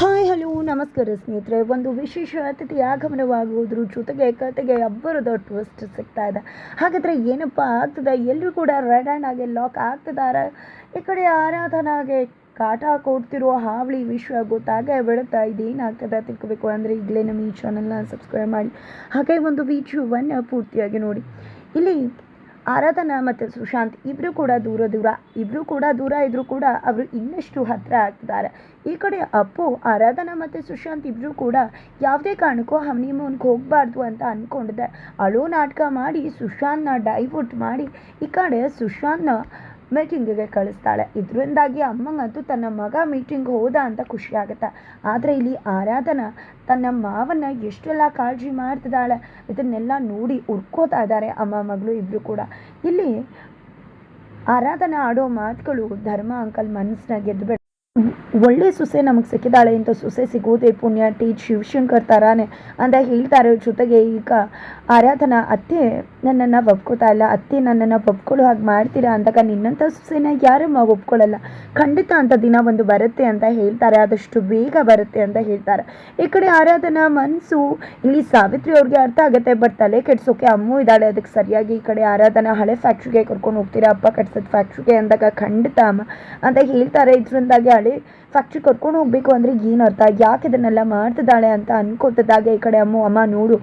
Hi, hello, ನಮಸ್ಕಾರ ಸ್ನೇಹಿತರೆ. ಒಂದು ವಿಶೇಷ ಅತಿಥಿ ಆಗಮನವಾಗುವುದ್ರ ಜೊತೆಗೆ ಕತೆಗೆ ಅಬ್ಬರದ ಟ್ವಿಸ್ಟ್ ಸಿಗ್ತಾ ಇದೆ. ಹಾಗಾದರೆ ಏನಪ್ಪ ಆಗ್ತದೆ? ಎಲ್ಲರೂ ಕೂಡ ರೆಡ್ ಆ್ಯಂಡ್ ಆಗಿ ಲಾಕ್ ಆಗ್ತಿದ್ದಾರೆ. ಈ ಕಡೆ ಆರಾಧನಾಗೆ ಕಾಟ ಕೊಡ್ತಿರೋ ಹಾವಳಿ ವಿಶ್ವ ಗೊತ್ತಾಗೇ ಬಿಡುತ್ತಾ ಇದೇನಾಗ್ತದೆ ತಿಳ್ಕೊಬೇಕು ಅಂದರೆ ಈಗಲೇ ನಮ್ಮ ಈ ಚಾನಲ್ನ ಸಬ್ಸ್ಕ್ರೈಬ್ ಮಾಡಿ. ಹಾಗೆ ಒಂದು ವಿಡಿಯೋವನ್ನು ಪೂರ್ತಿಯಾಗಿ ನೋಡಿ. ಇಲ್ಲಿ ಆರಾಧನಾ ಮತ್ತು ಸುಶಾಂತ್ ಇಬ್ಬರು ಕೂಡ ದೂರ ದೂರ ಇಬ್ಬರು ಕೂಡ ದೂರ ಇದ್ದರೂ ಕೂಡ ಅವರು ಇನ್ನಷ್ಟು ಹತ್ತಿರ ಆಗ್ತಿದ್ದಾರೆ. ಈ ಕಡೆ ಅಪ್ಪು, ಆರಾಧನಾ ಮತ್ತು ಸುಶಾಂತ್ ಇಬ್ಬರು ಕೂಡ ಯಾವುದೇ ಕಾರಣಕ್ಕೂ ಹನಿಮೂನ್ಗೆ ಹೋಗಬಾರ್ದು ಅಂತ ಅಂದ್ಕೊಂಡಿದ್ದೆ ಅಳೋ ನಾಟಕ ಮಾಡಿ, ಸುಶಾಂತ್ನ ಡೈವರ್ಟ್ ಮಾಡಿ, ಈ ಕಡೆ ಸುಶಾಂತ್ನ ಮೀಟಿಂಗಿಗೆ ಕಳಿಸ್ತಾಳೆ. ಇದರಿಂದಾಗಿ ಅಮ್ಮಂಗಂತೂ ತನ್ನ ಮಗ ಮೀಟಿಂಗ್ ಹೋದ ಅಂತ ಖುಷಿ ಆಗುತ್ತೆ ಆದರೆ ಇಲ್ಲಿ ಆರಾಧನಾ ತನ್ನ ಮಾವನ್ನ ಎಷ್ಟೆಲ್ಲ ಕಾಳಜಿ ಮಾಡ್ತಿದ್ದಾಳೆ, ಇದನ್ನೆಲ್ಲ ನೋಡಿ ಹುಡ್ಕೋತಾ ಇದ್ದಾರೆ ಅಮ್ಮ ಮಗಳು ಇಬ್ಬರು ಕೂಡ. ಇಲ್ಲಿ ಆರಾಧನಾ ಆಡೋ ಮಾತುಗಳು ಧರ್ಮ ಅಂಕಲ್ ಮನಸ್ಸನ್ನ ಗೆದ್ದು ಒಳ್ಳೆ ಸೊಸೆ ನಮಗೆ ಸಿಕ್ಕಿದಾಳೆ, ಇಂಥ ಸೊಸೆ ಸಿಗೋದೇ ಪುಣ್ಯ, ಟಿ ಶಿವಶಂಕರ್ ಥರಾನೇ ಅಂತ ಹೇಳ್ತಾರೆ. ಜೊತೆಗೆ ಈಗ ಆರಾಧನಾ ಅತ್ತೆ ನನ್ನನ್ನು ಒಪ್ಕೋತಾ ಇಲ್ಲ. ಅತ್ತೆ ನನ್ನನ್ನು ಒಪ್ಕೊಳ್ಳೋ ಹಾಗೆ ಮಾಡ್ತೀರಾ ಅಂದಾಗ ನಿನ್ನಂಥ ಸೊಸೆನ ಯಾರಮ್ಮ ಒಪ್ಕೊಳ್ಳಲ್ಲ. ಖಂಡಿತ ಅಂತ ದಿನ ಒಂದು ಬರುತ್ತೆ ಅಂತ ಹೇಳ್ತಾರೆ. ಆದಷ್ಟು ಬೇಗ ಬರುತ್ತೆ ಅಂತ ಹೇಳ್ತಾರೆ. ಈ ಕಡೆ ಆರಾಧನಾ ಮನಸ್ಸು ಇಲ್ಲಿ ಸಾವಿತ್ರಿ ಅವ್ರಿಗೆ ಅರ್ಥ ಆಗುತ್ತೆ, ಬಟ್ ತಲೆ ಕೆಡ್ಸೋಕೆ ಅಮ್ಮು ಇದ್ದಾಳೆ. ಅದಕ್ಕೆ ಸರಿಯಾಗಿ ಈ ಕಡೆ ಆರಾಧನಾ ಹಳೆ ಫ್ಯಾಕ್ಟ್ರಿಗೆ ಕರ್ಕೊಂಡು ಹೋಗ್ತೀರಾ, ಅಪ್ಪ ಕಟ್ಸೋದು ಫ್ಯಾಕ್ಟ್ರಿಗೆ ಅಂದಾಗ ಖಂಡಿತ ಅಮ್ಮ ಅಂತ ಹೇಳ್ತಾರೆ. ಇದರಿಂದಾಗಿ ಹಳೆ it ಫ್ಯಾಕ್ಟ್ರಿ ಕರ್ಕೊಂಡು ಹೋಗಬೇಕು ಅಂದರೆ ಏನು ಅರ್ಥ? ಯಾಕೆ ಇದನ್ನೆಲ್ಲ ಮಾಡ್ತಿದ್ದಾಳೆ ಅಂತ ಅನ್ಕೋತಿದ್ದಾಗ ಈ ಕಡೆ ಅಮ್ಮ ಅಮ್ಮ ನೋಡು.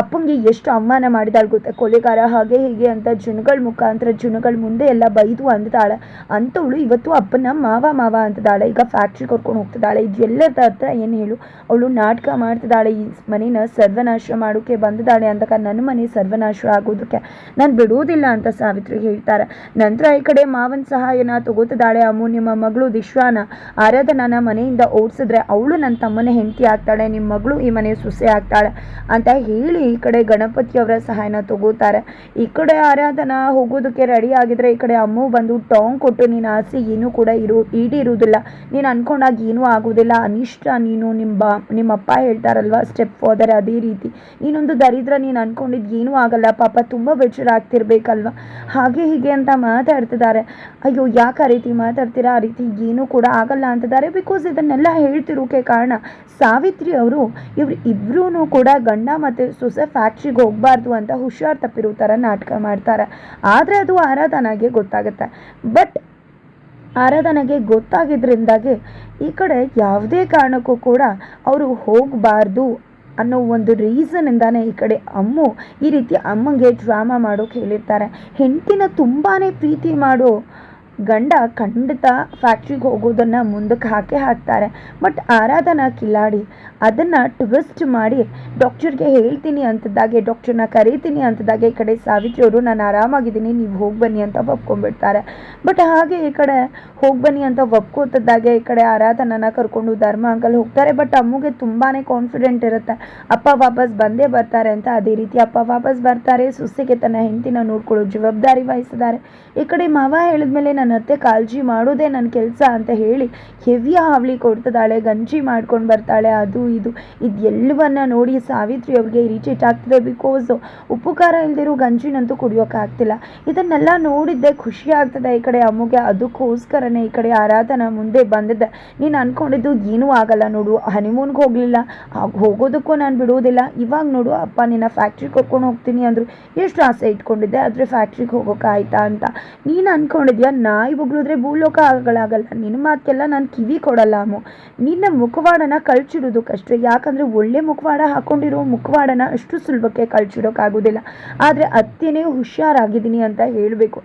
ಅಪ್ಪಂಗೆ ಎಷ್ಟು ಅವಮಾನ ಮಾಡಿದಾಳೆ ಗೊತ್ತಾ? ಕೊಲೆಗಾರ ಹಾಗೆ ಹೀಗೆ ಅಂತ ಜನಗಳ ಮುಖಾಂತರ ಜನಗಳ ಮುಂದೆ ಎಲ್ಲ ಬೈದು ಅಂದಿದ್ದಾಳೆ ಅಂತವಳು ಇವತ್ತು ಅಪ್ಪನ ಮಾವ ಮಾವ ಅಂತಿದ್ದಾಳೆ ಈಗ ಫ್ಯಾಕ್ಟ್ರಿ ಕರ್ಕೊಂಡು ಹೋಗ್ತಿದ್ದಾಳೆ. ಇದು ಹತ್ರ ಏನು ಹೇಳು? ಅವಳು ನಾಟಕ ಮಾಡ್ತಿದ್ದಾಳೆ. ಈ ಮನೇನ ಸರ್ವನಾಶ ಮಾಡೋಕ್ಕೆ ಬಂದಿದ್ದಾಳೆ ಅಂದಾಗ ನನ್ನ ಮನೆ ಸರ್ವನಾಶ ಆಗೋದಕ್ಕೆ. ನಾನು ಬಿಡೋದಿಲ್ಲ ಅಂತ ಸಾವಿತ್ರಿ ಹೇಳ್ತಾರೆ. ನಂತರ ಈ ಕಡೆ ಮಾವನ ಸಹಾಯನ ತಗೋತಿದ್ದಾಳೆ ಅಮ್ಮು. ನಿಮ್ಮ ಮಗಳು ವಿಶ್ವಾನ ಆರಾಧನಾನ ಮನೆಯಿಂದ ಓಡಿಸಿದ್ರೆ ಅವಳು ನನ್ನ ತಮ್ಮನ ಹೆಂಡತಿ ಆಗ್ತಾಳೆ ನಿಮ್ಮ ಮಗಳು ಈ ಮನೆ ಸೊಸೆ ಆಗ್ತಾಳೆ ಅಂತ ಹೇಳಿ ಈ ಕಡೆ ಗಣಪತಿಯವರ ಸಹಾಯನ ತಗೋತಾರೆ. ಈ ಕಡೆ ಆರಾಧನಾ ಹೋಗೋದಕ್ಕೆ ರೆಡಿ ಆಗಿದ್ರೆ ಈ ಕಡೆ ಅಮ್ಮ ಬಂದು ಟಾಂಗ್ ಕೊಟ್ಟು, ನೀನು ಆಸೆ ಏನೂ ಕೂಡ ಇರು, ಈಡಿರುವುದಿಲ್ಲ. ನೀನು ಅನ್ಕೊಂಡಾಗ ಏನೂ ಆಗೋದಿಲ್ಲ ಅನಿಷ್ಟ ನೀನು ನಿಮ್ಮ ಬಾ ನಿಮ್ಮಪ್ಪ ಹೇಳ್ತಾರಲ್ವಾ ಸ್ಟೆಪ್ ಫಾದರ್ ಅದೇ ರೀತಿ. ನೀನೊಂದು ದರಿದ್ರ ನೀನು ಅನ್ಕೊಂಡಿದ್ದು ಏನೂ ಆಗಲ್ಲ. ಪಾಪ ತುಂಬ ಬೆಚ್ಚರಾಗ್ತಿರ್ಬೇಕಲ್ವ ಹಾಗೆ ಹೀಗೆ ಅಂತ ಮಾತಾಡ್ತಿದ್ದಾರೆ. ಅಯ್ಯೋ, ಯಾಕೆ ಆ ರೀತಿ ಮಾತಾಡ್ತೀರಾ? ಆ ರೀತಿ ಏನೂ ಕೂಡ ಆಗಲ್ಲ ಅಂತಿದ್ದಾರೆ ಬಿಕಾಸ್ ಇದನ್ನೆಲ್ಲ ಹೇಳ್ತಿರೋಕೆ ಕಾರಣ ಸಾವಿತ್ರಿ ಅವರು ಇವ್ರು ಇಬ್ಬರೂ ಕೂಡ ಗಂಡ ಮತ್ತು ಸೊಸೆ ಫ್ಯಾಕ್ಟ್ರಿಗೆ ಹೋಗಬಾರ್ದು ಅಂತ ಹುಷಾರ್ ತಪ್ಪಿರೋ ಥರ ನಾಟಕ ಮಾಡ್ತಾರೆ. ಆದರೆ ಅದು ಆರಾಧನಾಗೆ ಗೊತ್ತಾಗುತ್ತೆ. ಬಟ್ ಆರಾಧನೆಗೆ ಗೊತ್ತಾಗಿದ್ದರಿಂದಾಗಿ ಈ ಕಡೆ ಯಾವುದೇ ಕಾರಣಕ್ಕೂ ಕೂಡ ಅವರು ಹೋಗಬಾರ್ದು ಅನ್ನೋ ಒಂದು ರೀಸನಿಂದಾನೇ ಈ ಕಡೆ ಅಮ್ಮು ಈ ರೀತಿ ಅಮ್ಮಂಗೆ ಡ್ರಾಮಾ ಮಾಡೋಕೆ ಹೇಳಿರ್ತಾರೆ. ಹೆಂಡತಿನ ತುಂಬಾ ಪ್ರೀತಿ ಮಾಡೋ ಗಂಡ ಖಂಡಿತ ಫ್ಯಾಕ್ಟ್ರಿಗೆ ಹೋಗೋದನ್ನು ಮುಂದಕ್ಕೆ ಹಾಕೇ ಹಾಕ್ತಾರೆ. ಬಟ್ ಆರಾಧನಾ ಕಿಲಾಡಿ, ಅದನ್ನು ಟ್ವಿಸ್ಟ್ ಮಾಡಿ ಡಾಕ್ಟರ್ಗೆ ಹೇಳ್ತೀನಿ ಅಂತಿದ್ದಾಗೆ ಡಾಕ್ಟರ್ನ ಕರೀತೀನಿ ಅಂತದಾಗೆ ಈ ಕಡೆ ಸಾವಿತ್ರಿ ಅವರು ನಾನು ಆರಾಮಾಗಿದ್ದೀನಿ, ನೀವು ಹೋಗಿ ಬನ್ನಿ ಅಂತ ಒಪ್ಕೊಂಡ್ಬಿಡ್ತಾರೆ. ಬಟ್ ಹಾಗೆ ಈ ಕಡೆ ಹೋಗಿ ಬನ್ನಿ ಅಂತ ಒಪ್ಕೋತದ್ದಾಗೆ ಈ ಕಡೆ ಆರಾಧನನ ಕರ್ಕೊಂಡು ಧರ್ಮ ಅಂಕಲ್ ಹೋಗ್ತಾರೆ. ಬಟ್ ಅಮ್ಮಗೆ ತುಂಬಾ ಕಾನ್ಫಿಡೆಂಟ್ ಇರುತ್ತೆ. ಅಪ್ಪ ವಾಪಸ್ ಬಂದೇ ಬರ್ತಾರೆ ಅಂತ ಅದೇ ರೀತಿ ಅಪ್ಪ ವಾಪಸ್ ಬರ್ತಾರೆ. ಸುಸ್ಸಿಗೆ ತನ್ನ ಹೆಂಡತಿನ ನೋಡ್ಕೊಳ್ಳೋ ಜವಾಬ್ದಾರಿ ವಹಿಸಿದ್ದಾರೆ ಈ ಕಡೆ ಮಾವ ಹೇಳಿದ್ಮೇಲೆ ನನ್ನ ಅತ್ತೆ ಕಾಳಜಿ ಮಾಡೋದೇ ನನ್ನ ಕೆಲಸ ಅಂತ ಹೇಳಿ ಹೆವಿಯ ಹಾವಳಿ ಕೊಡ್ತಿದ್ದಾಳೆ, ಗಂಜಿ ಮಾಡ್ಕೊಂಡು ಬರ್ತಾಳೆ, ಅದು ಇದು. ಇದೆಲ್ಲವನ್ನ ನೋಡಿ ಸಾವಿತ್ರಿ ಅವ್ರಿಗೆ ಇರಿಟೇಟ್ ಆಗ್ತದೆ ಬಿಕಾಸ್ ಉಪ್ಪು ಖಾರ ಇಲ್ದಿರೋ ಗಂಜಿನಂತೂ ಕುಡಿಯೋಕ್ಕಾಗ್ತಿಲ್ಲ ಇದನ್ನೆಲ್ಲ ನೋಡಿದ್ದೆ ಖುಷಿ ಆಗ್ತದೆ ಈ ಕಡೆ ಅಮ್ಮಗೆ, ಅದಕ್ಕೋಸ್ಕರನೇ ಈ ಕಡೆ ಆರಾಧನಾ ಮುಂದೆ ಬಂದಿದ್ದೆ. ನೀನು ಅಂದ್ಕೊಂಡಿದ್ದು ಏನೂ ಆಗಲ್ಲ ನೋಡು ಹನಿಮೂನ್ಗೆ ಹೋಗಲಿಲ್ಲ ಹೋಗೋದಕ್ಕೂ ನಾನು ಬಿಡೋದಿಲ್ಲ. ಇವಾಗ ನೋಡು, ಅಪ್ಪ ನಿನ್ನ ಫ್ಯಾಕ್ಟ್ರಿಗೆ ಕರ್ಕೊಂಡು ಹೋಗ್ತೀನಿ ಅಂದರು, ಎಷ್ಟು ಆಸೆ ಇಟ್ಕೊಂಡಿದ್ದೆ, ಆದರೆ ಫ್ಯಾಕ್ಟ್ರಿಗೆ ಹೋಗೋಕ್ಕಾಯ್ತಾ ಅಂತ. ನೀನು ಅನ್ಕೊಂಡಿದ್ಯಾ ನಾಯಿ ಬಗ್ಲಿದ್ರೆ ಭೂಲೋಕ ಆಗಲಾಗಲ್ಲ ನಿನ್ನ ಮಾತೆಲ್ಲ ನಾನು ಕಿವಿ ಕೊಡಲ್ಲ ಅಮ್ಮು. ನಿನ್ನ ಮುಖವಾಡನ ಕಳ್ಚಿಡೋದಕ್ಕಷ್ಟೇ ಯಾಕಂದರೆ ಒಳ್ಳೆ ಮುಖವಾಡ ಹಾಕೊಂಡಿರೋ ಮುಖವಾಡನ ಅಷ್ಟು ಸುಲಭಕ್ಕೆ ಕಳ್ಚಿಡೋಕ್ಕಾಗೋದಿಲ್ಲ ಆದರೆ ಅತ್ತೆನೇ ಹುಷಾರಾಗಿದ್ದೀನಿ ಅಂತ ಹೇಳಬೇಕು.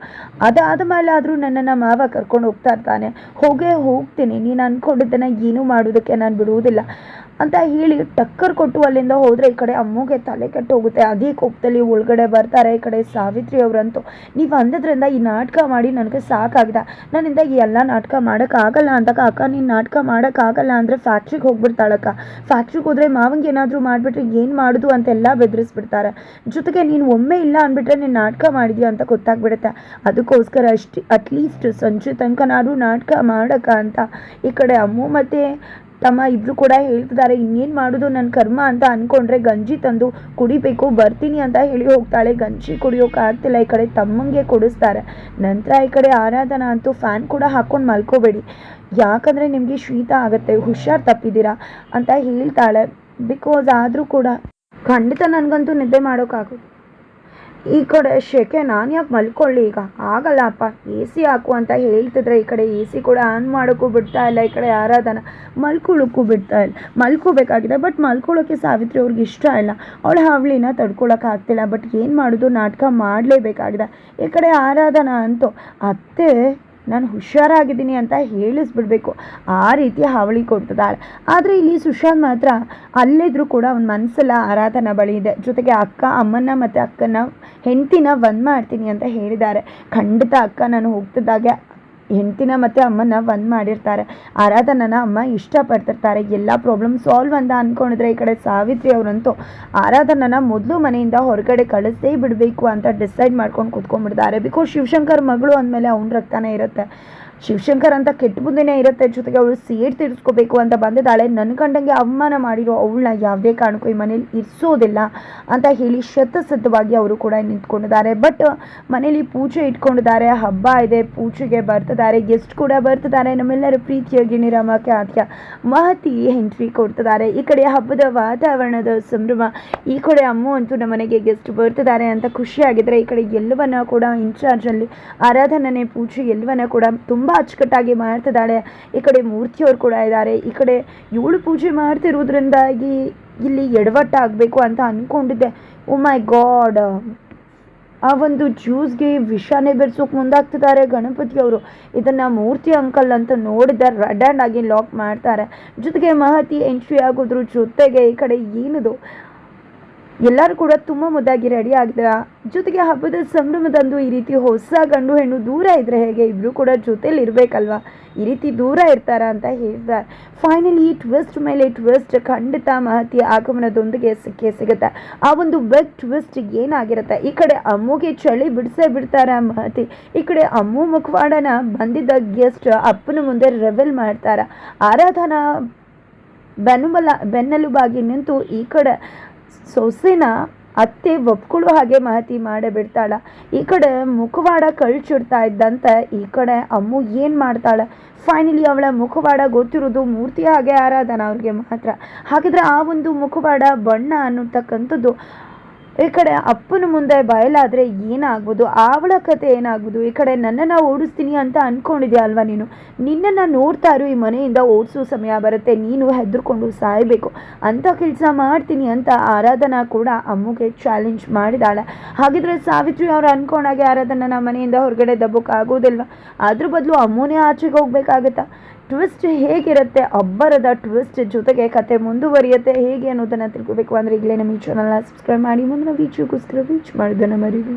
ಅದಾದ ಮೇಲೆ ಆದರೂ ನನ್ನನ್ನು ಮಾವ ಕರ್ಕೊಂಡು ಹೋಗ್ತಾ ಇರ್ತಾನೆ. ಹೋಗೇ ಹೋಗ್ತೀನಿ. ನೀನು ಅಂದ್ಕೊಂಡಿದ್ದನ್ನು ಏನೂ ಮಾಡೋದಕ್ಕೆ ನಾನು ಬಿಡುವುದಿಲ್ಲ. ಅಂತ ಹೇಳಿ ಟಕ್ಕರ್ ಕೊಟ್ಟು ಅಲ್ಲಿಂದ ಹೋದರೆ ಈ ಕಡೆ ಅಮ್ಮಗೆ ತಲೆ ಕೆಟ್ಟು ಹೋಗುತ್ತೆ ಅದೇ ಕೋಪದಲ್ಲಿ ಒಳಗಡೆ ಬರ್ತಾರೆ. ಈ ಕಡೆ ಸಾವಿತ್ರಿ ಅವರಂತೂ, ನೀವು ಅಂದದ್ರಿಂದ ಈ ನಾಟಕ ಮಾಡಿ ನನಗೆ ಸಾಕಾಗಿದೆ. ನನ್ನಿಂದ ಈ ಎಲ್ಲ ನಾಟಕ ಮಾಡೋಕ್ಕಾಗಲ್ಲ ಅಂದಾಗ, ಅಕ್ಕ, ನೀನು ನಾಟಕ ಮಾಡೋಕ್ಕಾಗಲ್ಲ ಅಂದರೆ ಫ್ಯಾಕ್ಟ್ರಿಗೆ ಹೋಗ್ಬಿಡ್ತಾಳಕ್ಕ. ಫ್ಯಾಕ್ಟ್ರಿಗೆ ಹೋದರೆ ಮಾವಂಗೆ ಏನಾದರೂ ಮಾಡಿಬಿಟ್ರೆ ಏನು ಮಾಡೋದು ಅಂತೆಲ್ಲ ಬೆದರಿಸ್ಬಿಡ್ತಾರೆ. ಜೊತೆಗೆ ನೀನು ಒಮ್ಮೆ ಇಲ್ಲ ಅಂದ್ಬಿಟ್ರೆ ನೀನು ನಾಟಕ ಮಾಡಿದ್ಯಾ ಅಂತ ಗೊತ್ತಾಗ್ಬಿಡುತ್ತೆ. ಅದಕ್ಕೋಸ್ಕರ ಅಷ್ಟು ಅಟ್ಲೀಸ್ಟ್ ಸಂಜೆ ತನಕ ನಾನು ನಾಟಕ ಮಾಡಕ್ಕ ಅಂತ ಈ ಕಡೆ ಅಮ್ಮು ಮತ್ತು ತಮ್ಮ ಇಬ್ರು ಕೂಡ ಹೇಳ್ತಿದ್ದಾರೆ, ಇನ್ನೇನು ಮಾಡೋದು ನನ್ನ ಕರ್ಮ ಅಂತ ಅಂದ್ಕೊಂಡ್ರೆ ಗಂಜಿ ತಂದು ಕುಡಿಬೇಕು, ಬರ್ತೀನಿ ಅಂತ ಹೇಳಿ ಹೋಗ್ತಾಳೆ. ಗಂಜಿ ಕುಡಿಯೋಕೆ ಆಗ್ತಿಲ್ಲ, ಈ ಕಡೆ ತಮ್ಮಂಗೆ ಕೊಡಿಸ್ತಾರೆ. ನಂತರ ಈ ಕಡೆ ಆರಾಧನಾ ಅಂತೂ ಫ್ಯಾನ್ ಕೂಡ ಹಾಕ್ಕೊಂಡು ಮಲ್ಕೋಬೇಡಿ. ಯಾಕಂದರೆ ನಿಮಗೆ ಶೀತ ಆಗುತ್ತೆ, ಹುಷಾರು ತಪ್ಪಿದ್ದೀರಾ? ಅಂತ ಹೇಳ್ತಾಳೆ. ಬಿಕಾಸ್ ಆದರೂ ಕೂಡ ಖಂಡಿತ ನನಗಂತೂ ನಿದ್ದೆ ಮಾಡೋಕ್ಕಾಗೋದು ಈ ಕಡೆ ಶೆಕೆ ನಾನು ಯಾಕೆ ಮಲ್ಕೊಳ್ಳಿ? ಈಗ ಆಗಲ್ಲ ಅಪ್ಪ ಎ ಸಿ ಹಾಕು ಅಂತ ಹೇಳ್ತಿದ್ರೆ ಈ ಕಡೆ ಎ ಸಿ ಕೂಡ ಆನ್ ಮಾಡೋಕ್ಕೂ ಬಿಡ್ತಾ ಇಲ್ಲ. ಈ ಕಡೆ ಆರಾಧನ ಮಲ್ಕೊಳ್ಳೋಕ್ಕೂ ಬಿಡ್ತಾ ಇಲ್ಲ. ಮಲ್ಕೋಬೇಕಾಗಿದೆ, ಬಟ್ ಮಲ್ಕೊಳ್ಳೋಕ್ಕೆ ಸಾವಿತ್ರಿ ಅವ್ರಿಗೆ ಇಷ್ಟ ಇಲ್ಲ. ಅವಳ ಹಾವಳಿನ ಆಗ್ತಿಲ್ಲ. ಬಟ್ ಏನು ಮಾಡೋದು? ನಾಟಕ ಮಾಡಲೇಬೇಕಾಗಿದೆ. ಈ ಕಡೆ ಆರಾಧನಾ ಅಂತೂ ಅತ್ತೆ ನಾನು ಹುಷಾರಾಗಿದ್ದೀನಿ ಅಂತ ಹೇಳಿಸ್ಬಿಡ್ಬೇಕು. ಆ ರೀತಿ ಹಾವಳಿ ಕೊಡ್ತದಾಳೆ ಆದರೆ ಇಲ್ಲಿ ಸುಶಾಂತ್ ಮಾತ್ರ ಅಲ್ಲಿದ್ರೂ ಕೂಡ ಅವನ ಮನಸ್ಸೆಲ್ಲ ಆರಾಧನಾ ಬಳಿ ಇದೆ. ಜೊತೆಗೆ ಅಕ್ಕ ಅಮ್ಮನ ಮತ್ತು ಅಕ್ಕನ ಹೆಂಡತಿನ ಒಂದು ಮಾಡ್ತೀನಿ ಅಂತ ಹೇಳಿದ್ದಾರೆ. ಖಂಡಿತ ಅಕ್ಕ, ನಾನು ಹೋಗ್ತಿದ್ದಾಗೆ ಹೆಂಡ್ತಿನ ಮತ್ತು ಅಮ್ಮನ ಒಂದು ಮಾಡಿರ್ತಾರೆ. ಆರಾಧನನ ಅಮ್ಮ ಇಷ್ಟಪಡ್ತಿರ್ತಾರೆ. ಎಲ್ಲ ಪ್ರಾಬ್ಲಮ್ ಸಾಲ್ವ್ ಅಂತ ಅಂದ್ಕೊಂಡಿದ್ರೆ ಈ ಕಡೆ ಸಾವಿತ್ರಿ ಅವರಂತೂ ಆರಾಧನನ ಮೊದಲು ಮನೆಯಿಂದ ಹೊರಗಡೆ ಕಳಿಸೇ ಬಿಡಬೇಕು ಅಂತ ಡಿಸೈಡ್ ಮಾಡ್ಕೊಂಡು ಕೂತ್ಕೊಂಡ್ಬಿಡ್ತಾರೆ. ಬಿಕಾಸ್ ಶಿವಶಂಕರ್ ಮಗಳು ಅಂದಮೇಲೆ ಅವ್ನ ರಕ್ತನೇ ಇರುತ್ತೆ. ಶಿವಶಂಕರ್ ಅಂತ ಕೆಟ್ಟ ಬುದ್ಧಿನೇ ಇರುತ್ತೆ. ಜೊತೆಗೆ ಅವಳು ಸೇಡ್ ತೀರಿಸ್ಕೋಬೇಕು ಅಂತ ಬಂದಿದ್ದಾಳೆ. ನನ್ನ ಕಂಡಂಗೆ ಅವಮಾನ ಮಾಡಿರೋ ಅವಳನ್ನ ಯಾವುದೇ ಕಾರಣಕ್ಕೂ ಈ ಮನೇಲಿ ಇರಿಸೋದಿಲ್ಲ ಅಂತ ಹೇಳಿ ಶತಸಿದ್ಧವಾಗಿ ಅವರು ಕೂಡ ನಿಂತ್ಕೊಂಡಿದ್ದಾರೆ. ಬಟ್ ಮನೇಲಿ ಪೂಜೆ ಇಟ್ಕೊಂಡಿದ್ದಾರೆ. ಹಬ್ಬ ಇದೆ. ಪೂಜೆಗೆ ಬರ್ತಿದ್ದಾರೆ. ಗೆಸ್ಟ್ ಕೂಡ ಬರ್ತಿದ್ದಾರೆ. ನಮ್ಮೆಲ್ಲರ ಪ್ರೀತಿಯ ಗಿಣಿರಾಮ ಖ್ಯಾತಿಯ ಮಹತಿ ಎಂಟ್ರಿ ಕೊಡ್ತಿದ್ದಾರೆ. ಈ ಕಡೆ ಹಬ್ಬದ ವಾತಾವರಣದ ಸಂಭ್ರಮ, ಈ ಕಡೆ ಅಮ್ಮ ಅಂತೂ ನಮ್ಮ ಮನೆಗೆ ಗೆಸ್ಟ್ ಬರ್ತಿದ್ದಾರೆ ಅಂತ ಖುಷಿಯಾಗಿದ್ದರೆ ಈ ಕಡೆ ಎಲ್ಲವನ್ನ ಕೂಡ ಇನ್ಚಾರ್ಜಲ್ಲಿ ಆರಾಧನೆ ಪೂಜೆ ಎಲ್ಲವನ್ನ ಕೂಡ ತುಂಬ ಅಚ್ಚುಕಟ್ಟಾಗಿ ಮಾಡ್ತಿದ್ದಾಳೆ. ಈ ಕಡೆ ಮೂರ್ತಿಯವರು ಕೂಡ ಇದ್ದಾರೆ. ಈ ಕಡೆ ಇವಳು ಪೂಜೆ ಮಾಡ್ತಿರೋದ್ರಿಂದಾಗಿ ಇಲ್ಲಿ ಎಡವಟ್ಟಾಗಬೇಕು ಅಂತ ಅಂದ್ಕೊಂಡಿದ್ದೆ ಓ ಮೈ ಗಾಡ್ ಆ ಒಂದು ಜ್ಯೂಸ್ಗೆ ವಿಷಾನೇ ಬೆರೆಸೋಕೆ ಮುಂದಾಗ್ತಿದ್ದಾರೆ ಗಣಪತಿಯವರು ಇದನ್ನು ಮೂರ್ತಿ ಅಂಕಲ್ ಅಂತ ನೋಡಿದ ರೆಡ್ ಹ್ಯಾಂಡ್ ಆಗಿ ಲಾಕ್ ಮಾಡ್ತಾರೆ. ಜೊತೆಗೆ ಮಹತಿ ಎಂಟ್ರಿ ಆಗೋದ್ರ ಜೊತೆಗೆ ಈ ಕಡೆ ಏನಿದು? ಎಲ್ಲರೂ ಕೂಡ ತುಂಬ ಮುದ್ದಾಗಿ ರೆಡಿ ಆಗಿದ್ದೀರಾ ಜೊತೆಗೆ ಹಬ್ಬದ ಸಂಭ್ರಮದಂದು ಈ ರೀತಿ ಹೊಸ ಗಂಡು ಹೆಣ್ಣು ದೂರ ಇದ್ರೆ ಹೇಗೆ? ಇಬ್ಬರು ಕೂಡ ಜೊತೆಲಿ ಇರಬೇಕಲ್ವಾ? ಈ ರೀತಿ ದೂರ ಇರ್ತಾರ ಅಂತ ಹೇಳ್ತಾರೆ. ಫೈನಲಿ ಟ್ವಿಸ್ಟ್ ಮೇಲೆ ಟ್ವಿಸ್ಟ್ ಖಂಡಿತ ಮಹತಿ ಆಗಮನದೊಂದಿಗೆ ಸಿಕ್ಕೇ ಸಿಗುತ್ತೆ. ಆ ಒಂದು ಬೆಗ್ ಟ್ವಿಸ್ಟ್ ಏನಾಗಿರುತ್ತೆ? ಈ ಕಡೆ ಅಮ್ಮುಗೆ ಚಳಿ ಬಿಡಿಸೇ ಬಿಡ್ತಾರ ಮಹತಿ. ಈ ಕಡೆ ಅಮ್ಮು ಮುಖವಾಡನ ಬಂದಿದ್ದ ಗೆಸ್ಟ್ ಅಪ್ಪನ ಮುಂದೆ ರೆವೆಲ್ ಮಾಡ್ತಾರ. ಆರಾಧನಾ ಬೆನ್ನುಬಲ ಬೆನ್ನೆಲುಬಾಗಿ ನಿಂತು ಈ ಕಡೆ ಸೊಸೆನ ಅತ್ತೆ ಒಪ್ಕೊಳ್ಳೋ ಹಾಗೆ ಮಹತಿ ಮಾಡೇ ಬಿಡ್ತಾಳ. ಈ ಕಡೆ ಮುಖವಾಡ ಕಳ್ಚಿಡ್ತಾ ಇದ್ದಂತ, ಈ ಕಡೆ ಅಮ್ಮು ಏನು ಮಾಡ್ತಾಳೆ? ಫೈನಲಿ ಅವಳ ಮುಖವಾಡ ಗೊತ್ತಿರೋದು ಮೂರ್ತಿ ಹಾಗೆ ಆರಾಧನ ಅವ್ರಿಗೆ ಮಾತ್ರ. ಹಾಗಿದ್ರೆ ಆ ಒಂದು ಮುಖವಾಡ ಬಣ್ಣ ಅನ್ನತಕ್ಕಂಥದ್ದು ಈ ಕಡೆ ಅಪ್ಪನ ಮುಂದೆ ಬಯಲಾದರೆ ಏನಾಗ್ಬೋದು? ಅವಳ ಕತೆ ಏನಾಗ್ಬೋದು? ಈ ಕಡೆ ನನ್ನನ್ನು ಓಡಿಸ್ತೀನಿ ಅಂತ ಅಂದ್ಕೊಂಡಿದ್ಯಾ ಅಲ್ವಾ ನೀನು? ನಿನ್ನನ್ನು ನೋಡ್ತಾ ಇರು, ಈ ಮನೆಯಿಂದ ಓಡಿಸೋ ಸಮಯ ಬರುತ್ತೆ. ನೀನು ಹೆದರ್ಕೊಂಡು ಸಾಯಬೇಕು. ಅಂತ ಕೆಲಸ ಮಾಡ್ತೀನಿ ಅಂತ ಆರಾಧನಾ ಕೂಡ ಅಮ್ಮಗೆ ಚಾಲೆಂಜ್ ಮಾಡಿದಾಳೆ. ಹಾಗಿದ್ರೆ ಸಾವಿತ್ರಿ ಅವ್ರು ಅನ್ಕೊಂಡಾಗೆ ಆರಾಧನಾ ಮನೆಯಿಂದ ಹೊರಗಡೆ ದಬ್ಬಕ್ಕಾಗೋದಿಲ್ವಾ ಅದ್ರ ಬದಲು ಅಮ್ಮನೇ ಆಚೆಗೆ ಹೋಗ್ಬೇಕಾಗತ್ತಾ? ಟ್ವಿಸ್ಟ್ ಹೇಗಿರುತ್ತೆ? ಅಬ್ಬರದ ಟ್ವಿಸ್ಟ್ ಜೊತೆಗೆ ಕತೆ ಮುಂದುವರಿಯುತ್ತೆ. ಹೇಗೆ ಅನ್ನೋದನ್ನು ತಿಳ್ಕೊಬೇಕು ಅಂದರೆ ಈಗಲೇ ನಮ್ಮ ಈ ಚಾನಲ್ನ ಸಬ್ಸ್ಕ್ರೈಬ್ ಮಾಡಿ. ಮುಂದಿನ ವೀಡಿಯೋಗೋಸ್ಕರ ವೀಚ್ ಮಾಡೋದನ್ನು ಮರಿವಿ